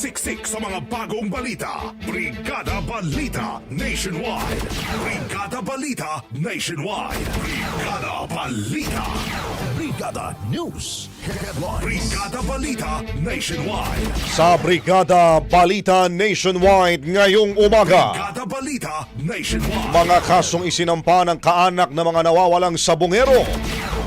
Siksik sa mga bagong balita. Brigada Balita Nationwide. Brigada Balita Nationwide. Brigada Balita. Brigada News. Headlines. Brigada Balita Nationwide. Sa Brigada Balita Nationwide ngayong umaga. Brigada Balita Nationwide. Mga kasong isinampa ng kaanak na mga nawawalang sabungero.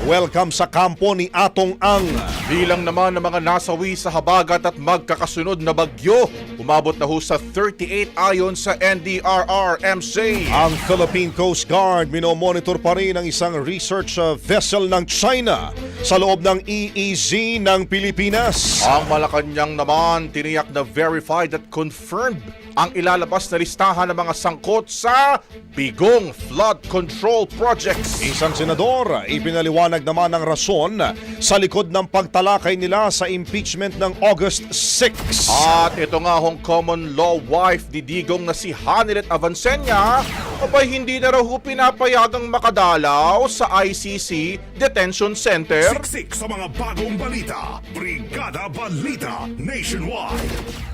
Welcome sa kampo ni Atong Ang. Bilang naman ng mga nasawi sa habagat at magkakasunod na bagyo, umabot na ho sa 38 ayon sa NDRRMC. Ang Philippine Coast Guard minomonitor pa rin ang isang research uh, vessel ng China sa loob ng EEZ ng Pilipinas. Ang Malacanang naman tiniyak na verified at confirmed ang ilalabas na listahan ng mga sangkot sa Bigong Flood Control Projects. Isang senador, ipinaliwanag naman ang rason sa likod ng pagtalakay nila sa impeachment ng August 6. At ito nga hong common law wife ni Digong na si Hanilet Avancenia, abay hindi na raw ho pinapayagang makadalaw sa ICC Detention Center. Siksik sa mga bagong balita. Brigada Balita Nationwide.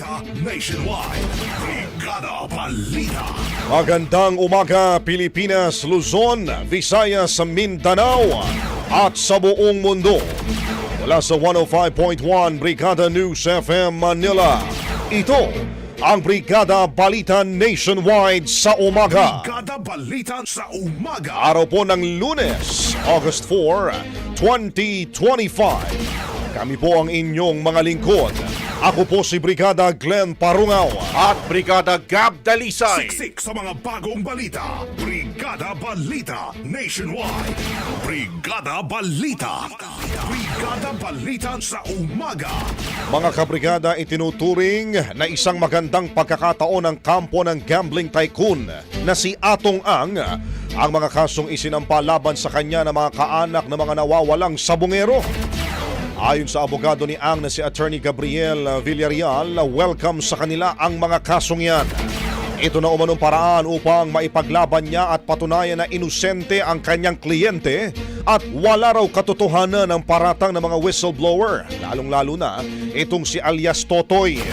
Balita Nationwide. Brigada Balita. Magandang umaga Pilipinas, Luzon, Visayas, Mindanao at sa buong mundo. Mula sa 105.1 Brigada News FM Manila. Ito ang Brigada Balita Nationwide sa umaga. Brigada Balita sa umaga. Araw po ng lunes, August 4, 2025. Kami po ang inyong mga lingkod. Ako po si Brigada Glenn Parungaw. At Brigada Gab Dalisay. Siksik sa mga bagong balita. Brigada Balita Nationwide. Brigada Balita. Brigada Balita sa umaga. Mga kabrigada itinuturing na isang magandang pagkakataon ng kampo ng gambling tycoon na si Atong Ang ang mga kasong isinampa laban sa kanya ng mga kaanak na mga nawawalang sabungero. Ayon sa abogado ni Ang na si Attorney Gabriel Villarreal, welcome sa kanila ang mga kasong yan. Ito na umanong paraan upang maipaglaban niya at patunayan na inosente ang kanyang kliyente at wala raw katotohanan ng paratang ng mga whistleblower, lalong-lalo na itong si alias Totoy.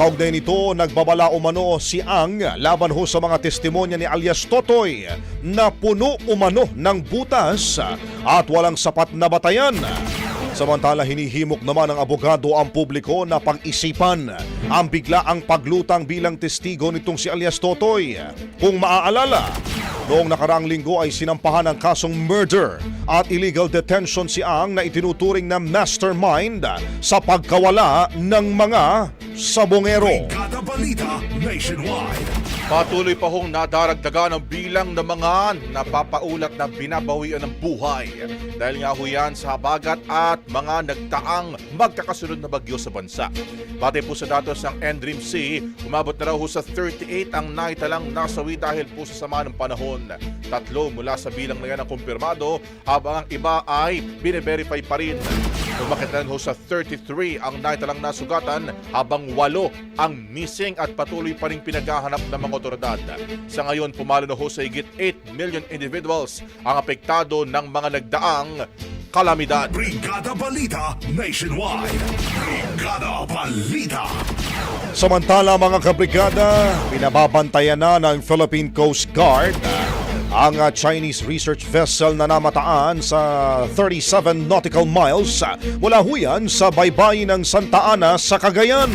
Kaugnay nito, nagbabala umano si Ang laban ho sa mga testimonya ni alias Totoy na puno umano ng butas at walang sapat na batayan. Samantala hinihimok naman ng abogado ang publiko na pag-isipan ang biglaang paglutang bilang testigo nitong si alias Totoy. Kung maaalala, noong nakaraang linggo ay sinampahan ng kasong murder at illegal detention si Ang na itinuturing na mastermind sa pagkawala ng mga sabongero. Kada balita nationwide. Patuloy pa hong nadaragdagan ang bilang ng mga napapaulat na binabawian ng buhay. Dahil nga ho sa habagat at mga nagtaang magkakasunod na bagyo sa bansa. Batay po sa datos ng NDRIM C, umabot na raw sa 38 ang naitalang nasawi dahil po sa sama ng panahon. Tatlo mula sa bilang na yan ang kumpirmado habang ang iba ay bine-verify pa rin. Umakit ho sa 33 ang naitalang nasugatan habang walo ang missing at patuloy pa rin pinaghahanap ng mga otoridad. Sa ngayon, pumalo na ho sa higit 8 million individuals ang apektado ng mga nagdaang kalamidad. Brigada Balita Nationwide. Brigada Balita. Samantala mga kabrigada, binababantayan na ng Philippine Coast Guard ang uh, Chinese research vessel na namataan sa 37 nautical miles mula huyan sa baybayin ng Santa Ana sa Cagayan.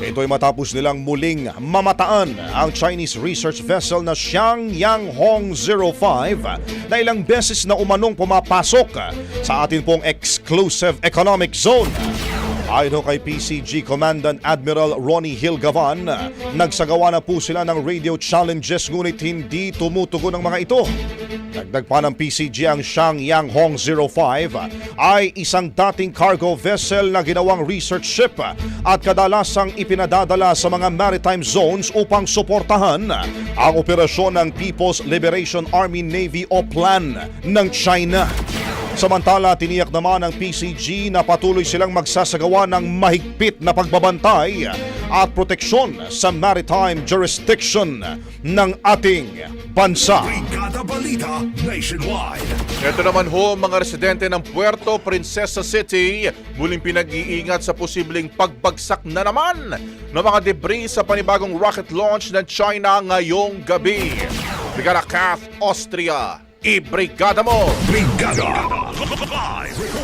Ito ay matapos nilang muling mamataan ang Chinese research vessel na Xiangyang Hong 05 na ilang beses na umanong pumapasok sa atin pong exclusive economic zone. Ayon kay PCG Commandant Admiral Ronnie Hilgavan, nagsagawa na po sila ng radio challenges ngunit hindi tumutugon ang mga ito. Dagdag pa ng PCG ang Xiangyang Hong 05 ay isang dating cargo vessel na ginawang research ship at kadalasang ipinadadala sa mga maritime zones upang suportahan ang operasyon ng People's Liberation Army Navy o PLAN ng China. Samantala, tiniyak naman ng PCG na patuloy silang magsasagawa ng mahigpit na pagbabantay at proteksyon sa maritime jurisdiction ng ating bansa. Brigada Balita Nationwide. Ito naman ho mga residente ng Puerto Princesa City muling pinag-iingat sa posibleng pagbagsak na naman ng mga debris sa panibagong rocket launch ng China ngayong gabi. Kath, Austria, ibrigada mo! Brigada.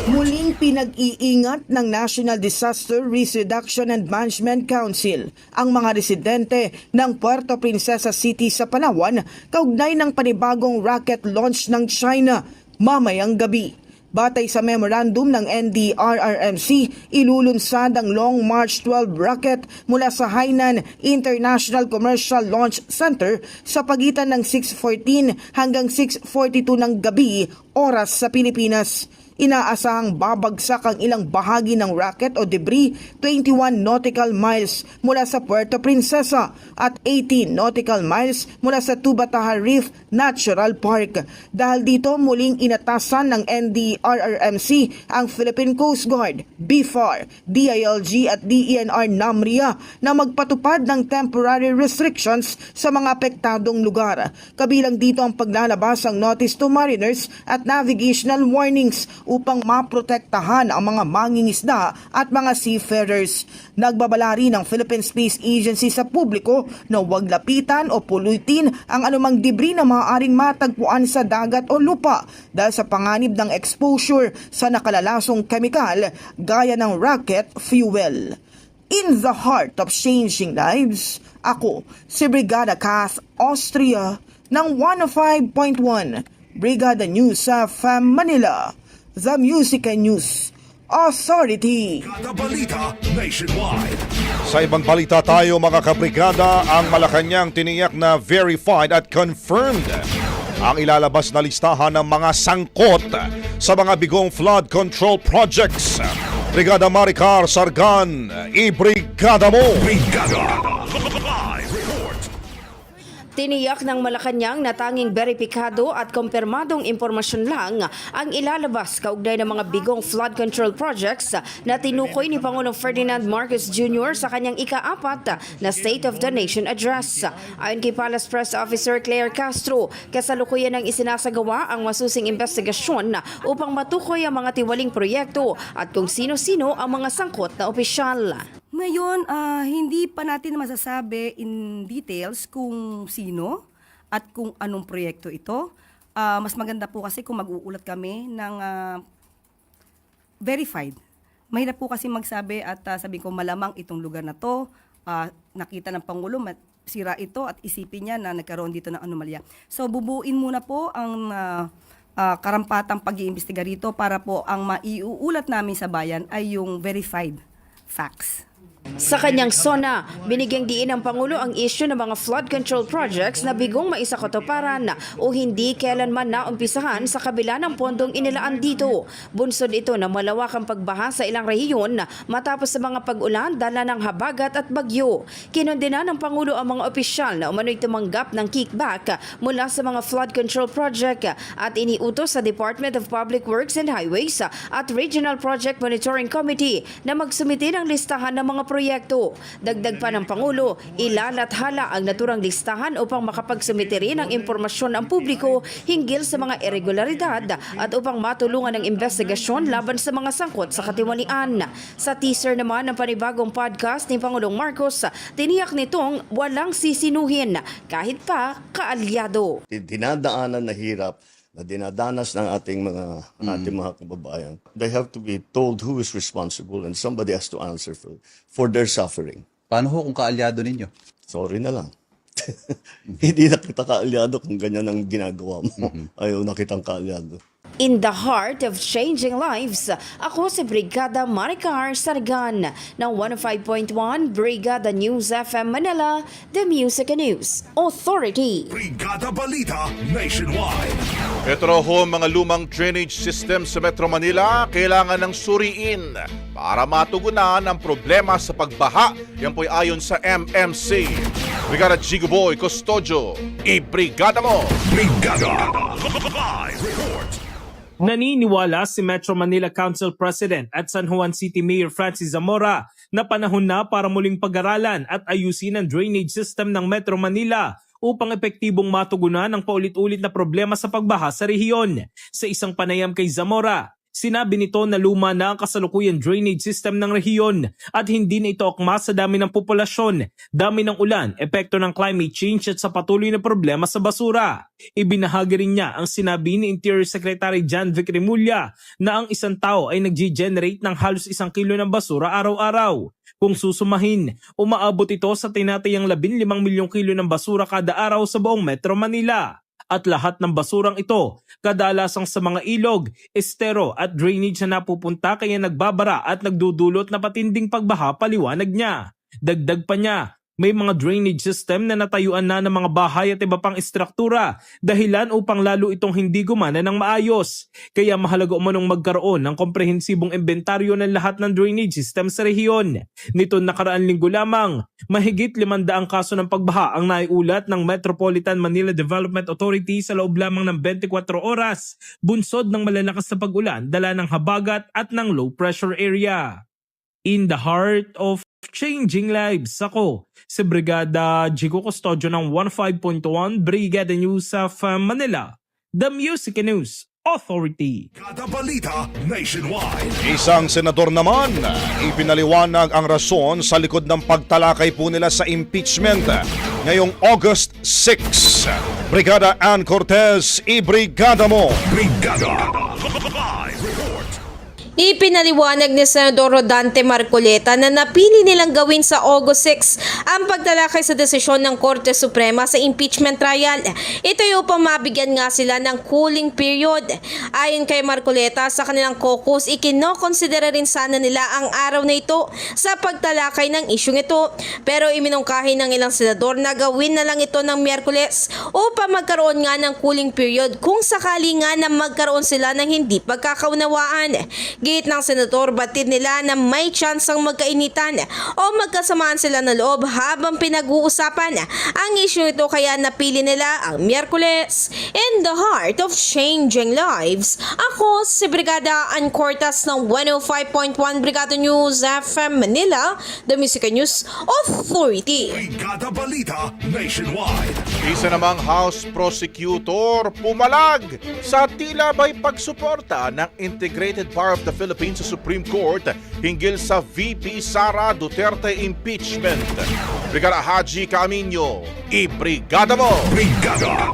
Muling pinag-iingat ng National Disaster Risk Reduction and Management Council ang mga residente ng Puerto Princesa City sa Palawan kaugnay ng panibagong rocket launch ng China mamayang gabi. Batay sa memorandum ng NDRRMC, ilulunsad ang Long March 12 rocket mula sa Hainan International Commercial Launch Center sa pagitan ng 6.14 hanggang 6.42 ng gabi oras sa Pilipinas. Inaasahang babagsak ang ilang bahagi ng rocket o debris 21 nautical miles mula sa Puerto Princesa at 18 nautical miles mula sa Tubataha Reef Natural Park. Dahil dito muling inatasan ng NDRRMC ang Philippine Coast Guard, BFAR, DILG at DENR NAMRIA na magpatupad ng temporary restrictions sa mga apektadong lugar. Kabilang dito ang paglalabas ng notice to mariners at navigational warnings upang maprotektahan ang mga mangingisda at mga seafarers. Nagbabala rin ang Philippine Space Agency sa publiko na huwag lapitan o pulutin ang anumang debris na maaaring matagpuan sa dagat o lupa dahil sa panganib ng exposure sa nakalalasong kemikal gaya ng rocket fuel. In the heart of changing lives, ako si Brigada Kath Austria ng 105.1 Brigada News sa FAM Manila, The Music and News Authority. Brigada Balita Nationwide. Sa ibang balita tayo mga kabrigada, ang Malacanang tiniyak na verified at confirmed ang ilalabas na listahan ng mga sangkot sa mga bigong flood control projects. Brigada Maricar Sargan, ibrigada mo! Brigada. Tiniyak ng Malacanang na tanging beripikado at kumpirmadong impormasyon lang ang ilalabas kaugnay ng mga bigong flood control projects na tinukoy ni Pangulong Ferdinand Marcos Jr. sa kanyang ika-apat na State of the Nation Address. Ayon kay Palace Press Officer Claire Castro, kasalukuyan ang isinasagawa ang masusing investigasyon upang matukoy ang mga tiwaling proyekto at kung sino-sino ang mga sangkot na opisyal. Ngayon, ah, hindi pa natin masasabi in details kung sino at kung anong proyekto ito. Ah, mas maganda po kasi kung mag-uulat kami ng ah, verified. Mahirap po kasi magsabi at ah, sabi ko malamang itong lugar na to, ah, nakita ng Pangulo, sira ito at isipin niya na nagkaroon dito ng anomalya. So bubuin muna po ang ah, ah, karampatang pag-iimbestiga rito para po ang maiuulat namin sa bayan ay yung verified facts. Sa kanyang sona, binigyang diin ng Pangulo ang issue ng mga flood control projects na bigong maisakatuparan o hindi kailanman naumpisahan sa kabila ng pondong inilaan dito. Bunsod ito na malawakang pagbaha sa ilang rehiyon matapos sa mga pag-ulan dala ng habagat at bagyo. Kinundina ng Pangulo ang mga opisyal na umano'y tumanggap ng kickback mula sa mga flood control project at iniutos sa Department of Public Works and Highways at Regional Project Monitoring Committee na magsumite ng listahan ng mga proyekto. Dagdag pa ng Pangulo, ilalathala ang naturang listahan upang makapagsumite rin ng impormasyon ang publiko hinggil sa mga irregularidad at upang matulungan ng investigasyon laban sa mga sangkot sa katiwalian. Sa teaser naman ng panibagong podcast ni Pangulong Marcos, tiniyak nitong walang sisinuhin kahit pa kaalyado. dinadaanan na hirap na dinadanas ng ating mga ating mga kababayan. They have to be told who is responsible and somebody has to answer for for their suffering. Paano ho kung kaalyado ninyo? Sorry na lang. Hindi na kita kaalyado kung ganyan ang ginagawa mo. Ayaw na kitang kaalyado. In the heart of changing lives, ako si Brigada Maricar Sargan ng 105.1 Brigada News FM Manila, The Music and News Authority. Brigada Balita Nationwide. Ito raw ho mga lumang drainage system sa Metro Manila kailangan ng suriin para matugunan ang problema sa pagbaha. Yan po'y ayon sa MMC. Brigada Jigo Boy Custodio, i-brigada mo! Brigada. Live report. Naniniwala si Metro Manila Council President at San Juan City Mayor Francis Zamora na panahon na para muling pag-aralan at ayusin ang drainage system ng Metro Manila upang epektibong matugunan ang paulit-ulit na problema sa pagbaha sa rehiyon. Sa isang panayam kay Zamora, Sinabi nito na luma na ang kasalukuyan drainage system ng rehiyon at hindi na ito akma sa dami ng populasyon, dami ng ulan, epekto ng climate change at sa patuloy na problema sa basura. Ibinahagi rin niya ang sinabi ni Interior Secretary John Vic Remulla na ang isang tao ay nag-generate ng halos isang kilo ng basura araw-araw. Kung susumahin, umaabot ito sa tinatayang 15 milyong kilo ng basura kada araw sa buong Metro Manila at lahat ng basurang ito, kadalasang sa mga ilog, estero at drainage na napupunta kaya nagbabara at nagdudulot na patinding pagbaha paliwanag niya. Dagdag pa niya, may mga drainage system na natayuan na ng mga bahay at iba pang istruktura dahilan upang lalo itong hindi gumana ng maayos. Kaya mahalaga umanong magkaroon ng komprehensibong inventaryo ng lahat ng drainage system sa rehiyon. Nito nakaraan linggo lamang, mahigit 500 kaso ng pagbaha ang naiulat ng Metropolitan Manila Development Authority sa loob lamang ng 24 oras, bunsod ng malalakas na pag-ulan dala ng habagat at ng low pressure area. In the heart of changing lives, ako si Brigada Jigo Custodio ng 15.1 Brigada News of uh, Manila, The Music and News Authority. Balita Nationwide. Isang senador naman, ipinaliwanag ang rason sa likod ng pagtalakay po nila sa impeachment ngayong August 6. Brigada Ann Cortez, i-brigada mo! Brigada. Ipinaliwanag ni Senador Rodante Marcoleta na napili nilang gawin sa August 6 ang pagtalakay sa desisyon ng Korte Suprema sa impeachment trial. Ito ay upang mabigyan nga sila ng cooling period. Ayon kay Marcoleta, sa kanilang caucus, ikinokonsidera rin sana nila ang araw na ito sa pagtalakay ng isyong ito. Pero iminungkahi ng ilang senador na gawin na lang ito ng Miyerkules upang magkaroon nga ng cooling period kung sakali nga na magkaroon sila ng hindi pagkakaunawaan. Gate ng senador batid nila na may chance ang magkainitan o magkasamaan sila ng loob habang pinag-uusapan ang issue ito kaya napili nila ang Miyerkules. In the heart of changing lives, ako si Brigada Ancortas ng 105.1 Brigada News FM Manila, The Music News Authority. Brigada Balita Nationwide. Isa namang House Prosecutor pumalag sa tila ba'y pagsuporta ng Integrated Bar of the Philippines sa Supreme Court hinggil sa VP Sara Duterte impeachment. Brigada Haji Camino, ibrigada mo! Brigada!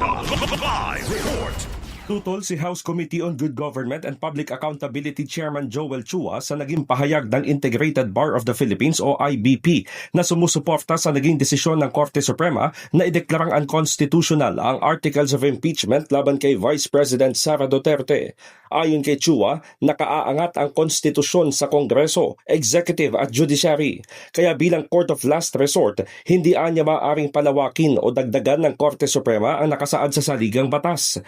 Live report! Tutol si House Committee on Good Government and Public Accountability Chairman Joel Chua sa naging pahayag ng Integrated Bar of the Philippines o IBP na sumusuporta sa naging desisyon ng Korte Suprema na ideklarang unconstitutional ang Articles of Impeachment laban kay Vice President Sara Duterte. Ayon kay Chua, nakaaangat ang konstitusyon sa Kongreso, Executive at Judiciary. Kaya bilang Court of Last Resort, hindi anya maaring palawakin o dagdagan ng Korte Suprema ang nakasaad sa saligang batas.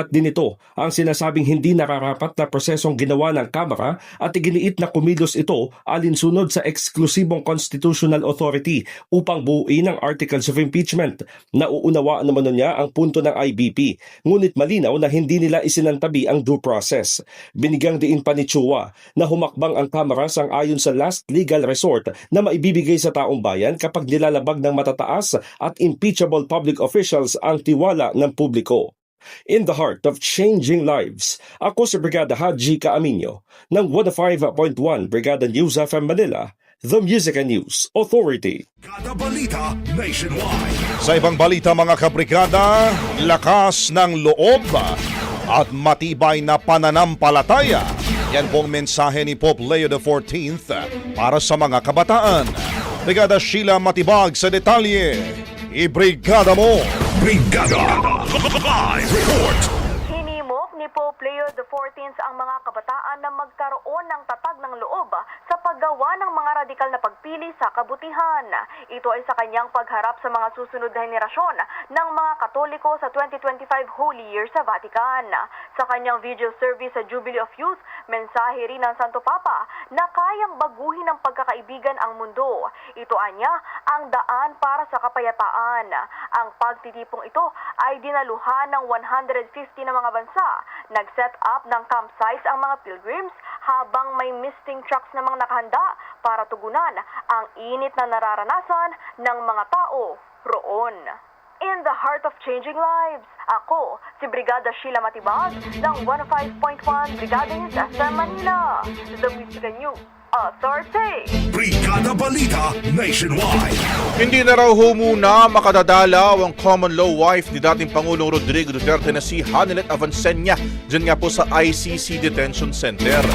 Sinalungat din ito ang sinasabing hindi nararapat na prosesong ginawa ng Kamara at iginiit na kumilos ito alinsunod sa eksklusibong constitutional authority upang buuin ang Articles of Impeachment. Nauunawaan naman niya ang punto ng IBP, ngunit malinaw na hindi nila isinantabi ang due process. Binigyang diin pa ni Chua na humakbang ang Kamara sang ayon sa last legal resort na maibibigay sa taong bayan kapag nilalabag ng matataas at impeachable public officials ang tiwala ng publiko. In the heart of changing lives, ako si Brigada Haji Kaaminyo ng 105.1 Brigada News FM Manila, the Music and News Authority. Kada balita nationwide. Sa ibang balita mga kabrigada, lakas ng loob at matibay na pananampalataya. Yan pong mensahe ni Pope Leo XIV para sa mga kabataan. Brigada Sheila Matibag sa detalye. Ibrigada mo! Brigada! Live report! Hinimok ni Pope Leo XIV ang mga kabataan na magkaroon ng tatag ng loob sa paggawa ng mga radikal na pagpili sa kabutihan. Ito ay sa kanyang pagharap sa mga susunod na henerasyon ng mga Katoliko sa 2025 Holy Year sa Vatican. Sa kanyang video service sa Jubilee of Youth, mensahe rin ng Santo Papa na kayang baguhin ng pagkakaibigan ang mundo. Ito anya ang daan para sa kapayapaan. Ang pagtitipong ito ay dinaluhan ng 150 na mga bansa. Nag-set up ng campsites ang mga pilgrims habang may misting trucks na mga nakahanda para tugunan ang init na nararanasan ng mga tao roon. In the heart of changing lives, ako si Brigada Sheila Matibag ng 105.1 Brigada News FM Manila, the Music and News Authority. Brigada Balita Nationwide. Hindi na raw ho muna makadadalaw ang common law wife ni dating Pangulong Rodrigo Duterte na si Hanelet Avancenia dyan nga po sa ICC Detention Center.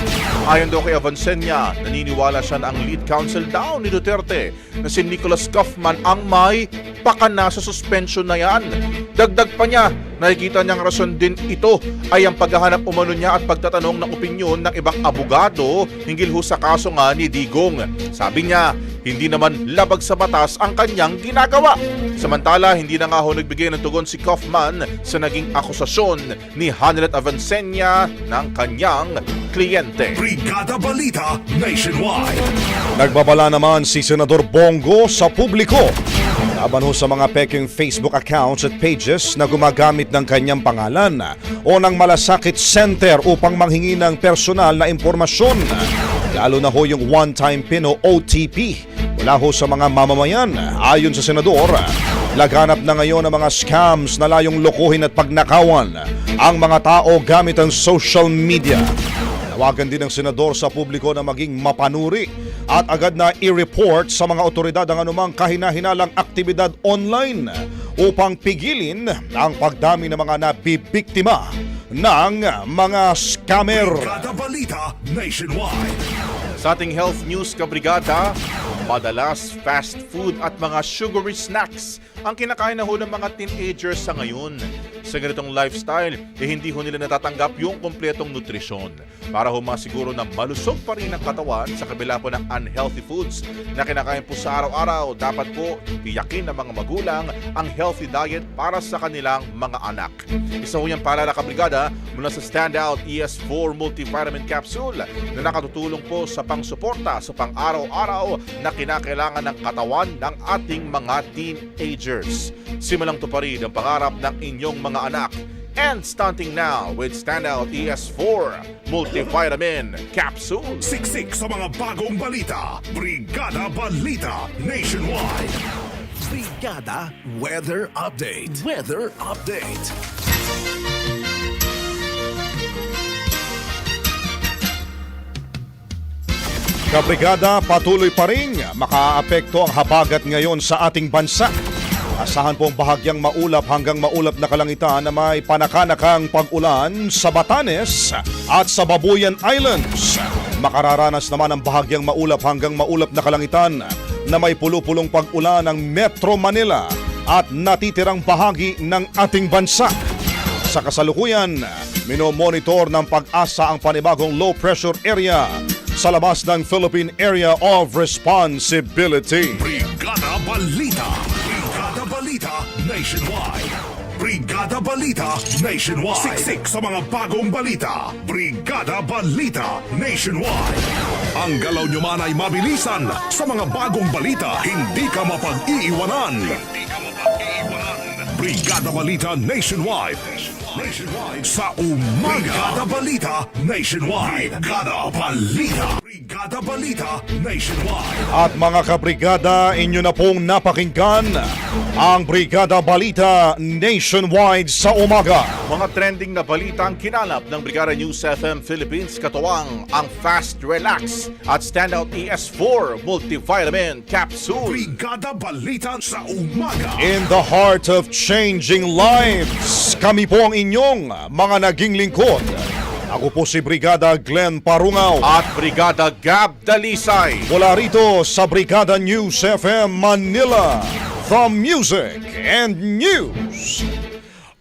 Ayon daw kay Avancenia, naniniwala siya na ang lead counsel daw ni Duterte na si Nicholas Kaufman ang may pakana sa suspension na yan. Dagdag pa niya, nakikita niyang rason din ito ay ang paghahanap umano niya at pagtatanong ng opinyon ng ibang abogado hinggil ho sa kaso nga ni Digong. Sabi niya, hindi naman labag sa batas ang kanyang ginagawa. Samantala, hindi na nga ho nagbigay ng tugon si Kaufman sa naging akusasyon ni Hanelet Avancenia ng kanyang kliyente. Brigada Balita Nationwide. Nagbabala naman si Senador Bongo sa publiko laban ho sa mga peking Facebook accounts at pages na gumagamit ng kanyang pangalan o ng malasakit center upang manghingi ng personal na impormasyon. Lalo na ho yung one-time PIN o OTP mula ho sa mga mamamayan. Ayon sa Senador, laganap na ngayon ang mga scams na layong lokohin at pagnakawan ang mga tao gamit ang social media. Nawagan din ng senador sa publiko na maging mapanuri at agad na i-report sa mga otoridad ang anumang kahina-hinalang aktibidad online upang pigilin ang pagdami ng mga nabibiktima ng mga scammer. Balita Nationwide. Sa ating health news kabrigada, madalas fast food at mga sugary snacks ang kinakain na ho ng mga teenagers sa ngayon. Sa ganitong lifestyle, eh hindi ho nila natatanggap yung kompletong nutrisyon. Para ho masiguro na malusog pa rin ang katawan sa kabila po ng unhealthy foods na kinakain po sa araw-araw, dapat po tiyakin ng mga magulang ang healthy diet para sa kanilang mga anak. Isa ho yung paalala kabrigada mula sa Standout ES4 Multivitamin Capsule na nakatutulong po sa pangsuporta sa pang-araw-araw na kinakailangan ng katawan ng ating mga teenagers. Simulang tuparin ang pangarap ng inyong mga anak and stunting now with Standout ES4 Multivitamin Capsule. Siksik sa mga bagong balita. Brigada Balita Nationwide. Brigada Weather Update. Weather Update. Kabrigada, patuloy pa rin makaapekto ang habagat ngayon sa ating bansa. Asahan pong bahagyang maulap hanggang maulap na kalangitan na may panakanakang pag-ulan sa Batanes at sa Babuyan Islands. Makararanas naman ang bahagyang maulap hanggang maulap na kalangitan na may pulupulong pag-ulan ng Metro Manila at natitirang bahagi ng ating bansa. Sa kasalukuyan, minomonitor ng pag-asa ang panibagong low pressure area sa labas ng Philippine Area of Responsibility. Brigada Balita. Brigada Balita Nationwide. Brigada Balita Nationwide. Siksik sa mga bagong balita. Brigada Balita Nationwide. Ang galaw nyo man ay mabilisan sa mga bagong balita. Hindi ka mapag-iiwanan. Hindi ka mapag-iiwanan. Brigada Balita Nationwide. Nationwide sa umaga. Brigada Balita Nationwide. Brigada Balita. Brigada Balita Nationwide. At mga kabrigada, inyo na pong napakinggan ang Brigada Balita Nationwide sa umaga. Mga trending na balita ang kinalap ng Brigada News FM Philippines katuwang ang Fast Relax at Standout ES4 Multivitamin Capsule. Brigada Balita sa umaga. In the heart of changing lives, kami po ang inyong mga naging lingkod. Ako po si Brigada Glenn Parungaw. At Brigada Gab Dalisay. Mula rito sa Brigada News FM Manila, the Music and News